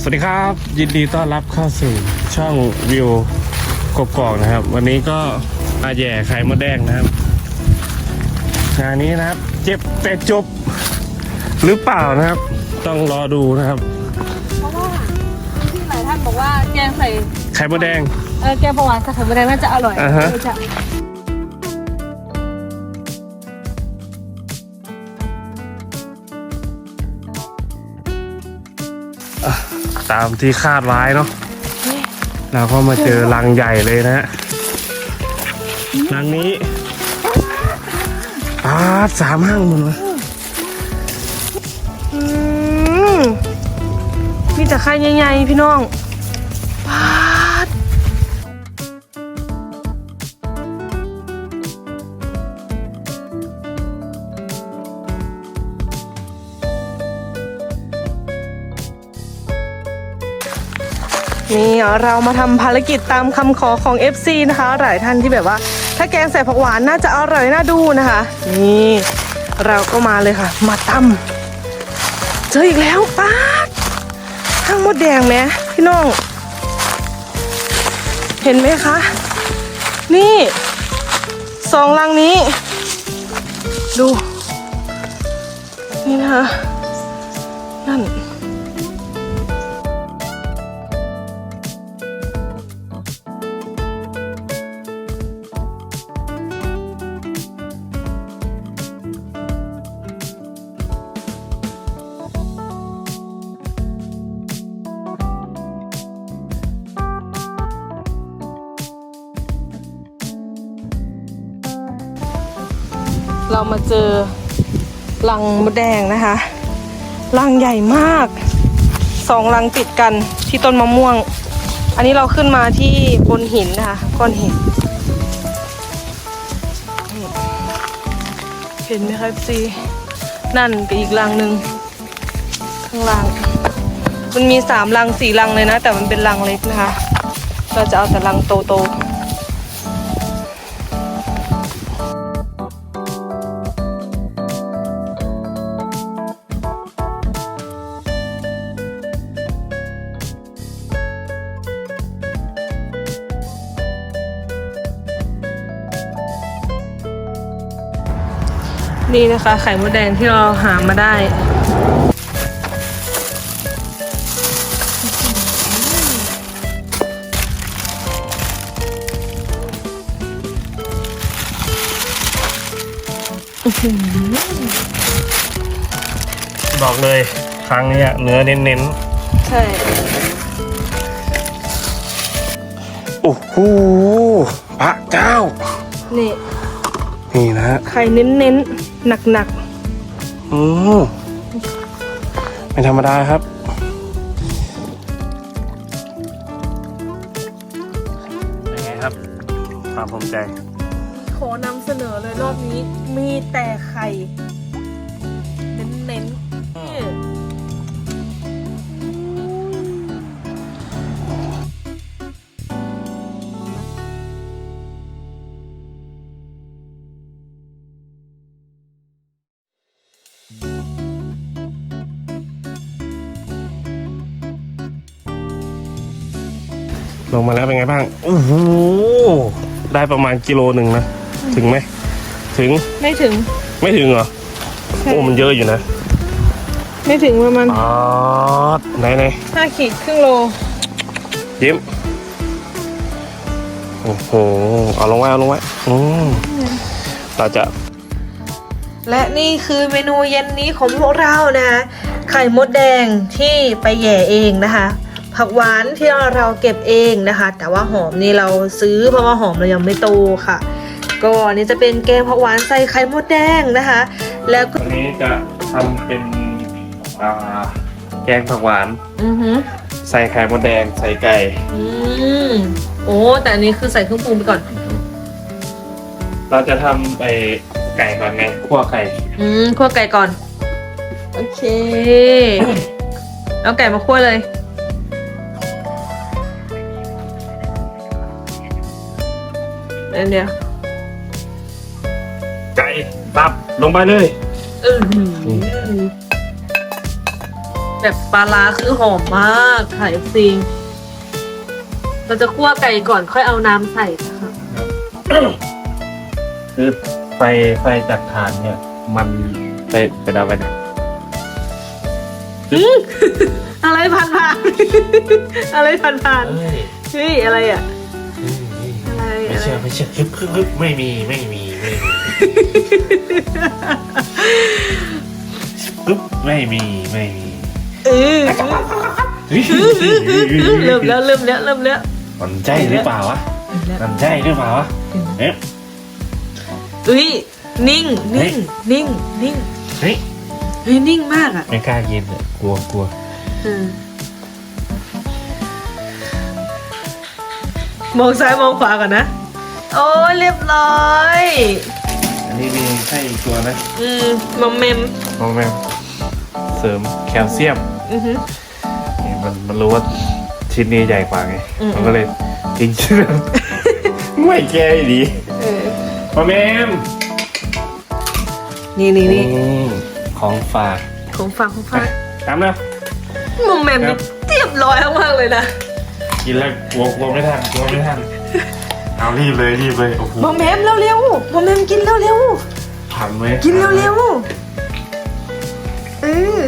สวัสดีครับ ยินดีต้อนรับเข้าสู่ช่องวิวกบกอกนะครับ วันนี้ก็มาแย่ไข่มดแดงนะครับงานนี้นะครับ เจ็บแต่จบหรือเปล่านะครับ ต้องรอดูนะครับเพราะว่าที่หลายท่านบอกว่าแกงใส่ไข่มดแดง เออแกงประหวานใส่ไข่มดแดงน่าจะอร่อยอ่าฮะเออจะ ตามที่คาดไว้เนาะเราก็มาเจอรังใหญ่เลยนะฮะรังนี้อาสามห้างหมันวะอืมมีแต่ไข่ใหญ่ๆพี่น้อง นี่เรามาทำภารกิจตามคำขอของ FC นะคะ หลายท่านที่แบบว่า ถ้าแกงใส่ผักหวานน่าจะอร่อยน่าดูนะคะ นี่เราก็มาเลยค่ะ มาตำเจออีกแล้วป้าข้างมดแดงไหมพี่น้อง เห็นไหมคะ นี่สองลังนี้ ดู นี่นะคะนั่น เรามาเจอลังมดแดงนะคะลังใหญ่มากสองลังติดกันที่ต้นมะม่วง อันนี้เราขึ้นมาที่บนหินนะคะก้อนหินเห็นไหมครับซีนั่นกับอีกลังหนึ่งข้างล่างมันมีสามลังสี่ลังเลยนะ แต่มันเป็นลังเล็กนะคะ เราจะเอาแต่ลังโตๆ นี่นะคะ ไข่มดแดงที่เราหามาได้บอกเลยครั้งเนี้ยเนื้อเน้นใช่ๆโอ้โหพระเจ้า นี่ นี่นะฮะไข่เน้นๆ หนักอืมไม่ธรรมดาครับ เป็นไงครับ ความภูมิใจๆขอนำเสนอเลยรอบนี้มีแต่ไข่ ลงมาแล้วเป็นไงบ้างโอ้โหได้ประมาณกิโลหนึ่งนะ ถึงไหม ถึงไม่ถึง ไม่ถึงเหรอ ใช่ โอ้มันเยอะอยู่นะไม่ถึงประมาณอ๋อไหนไหนห้าขีดครึ่งโลยิ้มโอ้โหเอาลงไว้เอาลงไว้อืมเราจะและนี่คือเมนูเย็นนี้ของพวกเรานะคะไข่มดแดงที่ไปแหย่เองนะคะ ผักหวานที่เราเก็บเองนะคะ แต่ว่าหอมนี่เราซื้อเพราะว่าหอมเรายังไม่โตค่ะ ก็อันนี้จะเป็นแกงผักหวานใส่ไข่มดแดงนะคะ แล้วก็วันนี้จะทำเป็นอ่าแกงผักหวานอือหือใส่ไข่มดแดงใส่ไก่อืมโอ้แต่อันนี้คือใส่เครื่องปรุงไปก่อน เราจะทำไปไก่ก่อนไงคั่วไก่อืมคั่วไก่ก่อน โอเค เอาไก่มาคั่วเลย เดี๋ยวเดี๋ยวไก่ตับลงไปเลย อื้อหือแบบปลาร้าคือหอมมากค่ะเอฟซีเราจะคั่วไก่ก่อนค่อยเอาน้ำใส่นะคะคือไฟไฟจากฐานเนี่ย มันไปไปดาวไปไหนอะไรผ่านผ่าน อะไรผ่านผ่านเอ้ย เฮ้ยอะไรอะ ไม่เชื่อไม่เชื่อฮึบฮึบฮึบไม่มีไม่มีไม่มีฮึบไม่มีไม่มีเออเริ่มแล้วเริ่มแล้วเริ่มแล้วมันใจหรือเปล่าวะมันใจหรือเปล่าวะเอ๊ะอุ้ยนิ่งนิ่งนิ่งนิ่งเฮ้ยเฮ้ยนิ่งมากอะไม่กล้ากินเลยกลัวกลัวมองซ้ายมองขวาก่อนนะ โอ้ยเรียบร้อย อันนี้มีไส้อีกตัวนะอืมมอมเมมน้องแมวเสริมแคลเซียมอือหือ นี่มันมันรู้ว่าชิ้นนี้ใหญ่กว่าไง อืม มันก็เลยทิ้งชิ้นนั้นไม่แก้ดีเออพ่อแม่มนี่นี่นี่อืมของฝากของฝากของฝากตามนะ มอมเมมครันี่บเรียบร้อยมากๆเลยนะ กินแล้วกลัวกลัวไม่ทันกลัวไม่ทัน เอารีบเลยรีบเลยโอ้โหมอมเมมเร็วๆมอมเมมกินเร็วทันไหมๆกินเร็วๆเออ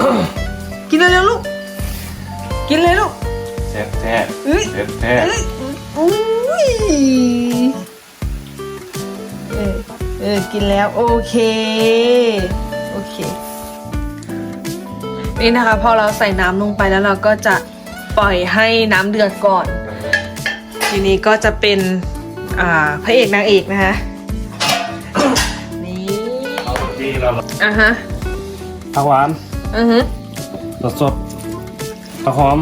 กินเร็วๆลูกกินเลยลูกแท้แท้เอ้ยแท้แท้เอ้ยอุ้ยเออเออ กินแล้ว โอเค โอเค นี่นะคะ พอเราใส่น้ำลงไปแล้วเราก็จะปล่อยให้น้ำเดือดก่อน ทีนี้ก็จะเป็นอ่า พระเอกนางเอกนะคะนี่เอาดีเราอะฮะผักหวานอือฮึสดสดผักหอม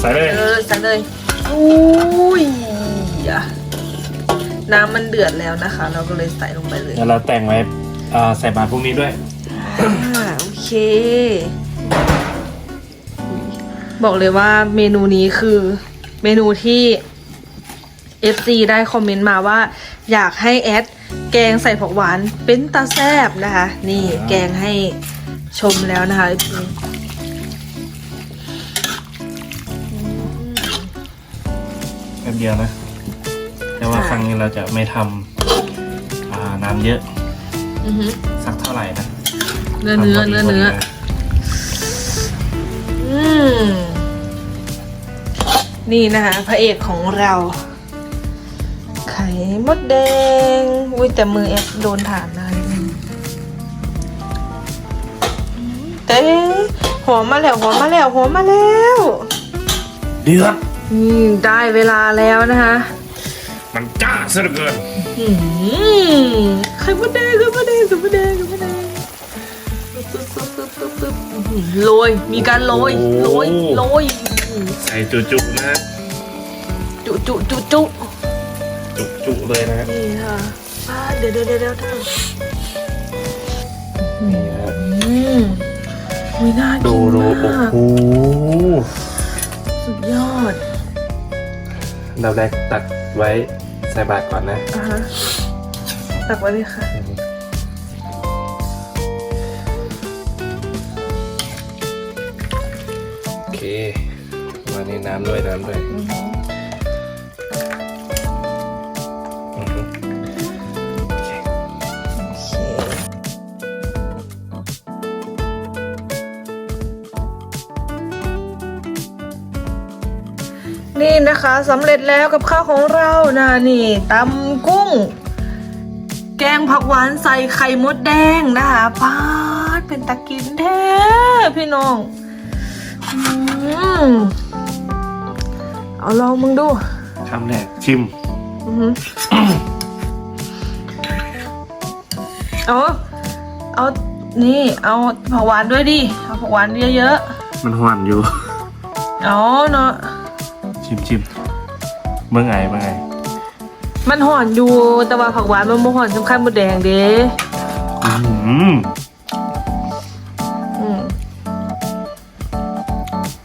ใส่เลยเออใส่เลยอุ้ยอะน้ำมันเดือดแล้วนะคะ เราก็เลยใส่ลงไปเลยเดี๋ยวเราแต่งไว้อ่าใส่บาตรพวกนี้ด้วยอ่าโอเค บอกเลยว่าเมนูนี้คือเมนูที่ FC ได้คอมเมนต์มาว่า อยากให้แอดแกงใส่ผักหวานเป็นตาแซบนะคะ นี่แกงให้ชมแล้วนะคะ FC แป๊บเดียวนะ แต่ว่าค่ะ ครั้งนี้เราจะไม่ทำอ่าน้ำเยอะอือฮึสักเท่าไหร่นะเนื้อเนื้อเนื้อเนื้ออืม นี่นะคะ พระเอกของเราไข่ มดแดงอุ้ยแต่มือแอฟโดนฐานนะแต่หอมมาแล้วหอมมาแล้วหอมมาแล้วเดือดอืมได้เวลาแล้วนะคะ มันจ้าซะเหลือเกินอืมไข่มดแดงไข่มดแดงไข่มดแดงไข่มดแดงปึ๊บปึ๊บปึ๊บปึ๊บปึ๊บอื้อหือโรยมีการโรยโรยโรยอื้อหือใส่จุๆนะฮะจุจุจุ จุจุๆเลยนะฮะนี่ค่ะอ่าเดี๋ยวเดี๋ยวเดี๋ยวเดี๋ยวนี่นะฮะอืมอุ้ยน่ากิดูนดูมากโอ้โหสุดยอดเราแรกตักไว้ใส่บาตรก่อนนะอะฮะตักไว้เลยค่ะ โอเคมาในน้ำด้วยน้ำด้วย อือหืออื นี่นะคะสำเร็จแล้วกับข้าวของเรานะนี่ตำกุ้ง แกงผักหวานใส่ไข่มดแดงนะคะป้าดเป็นตะกินแท้พี่น้องอืมเอาลองมึงดูคำแรกชิมอือหือเอาเอานี่เอาผักหวานด้วยดิเอาผักหวานเยอะมันหวานอยู่ๆเอาเนาะ ชิมชิมเมื่อไงเมื่อไงมันห่อนอยู่แต่ว่าผักหวานมันบ่ห่อนสำคัญมดแดงเด้อืมอืม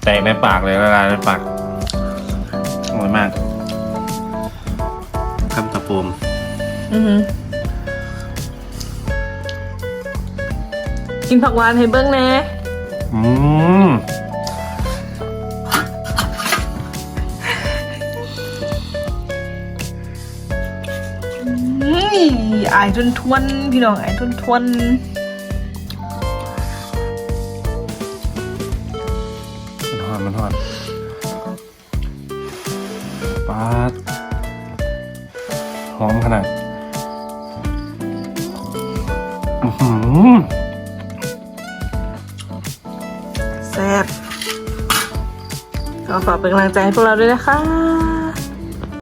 แตกในปากเลยละลายในปากอร่อยมากคำตะปูมอือหือกินผักหวานให้เบิ้งแหน่อืม อายทวนทวนๆพี่น้องอายทวนทวนมันหอนมันหอนปาดหอมขนาดอื้อหือๆแซ่บก็ฝากเป็นกำลังใจให้พวกเราด้วยนะคะ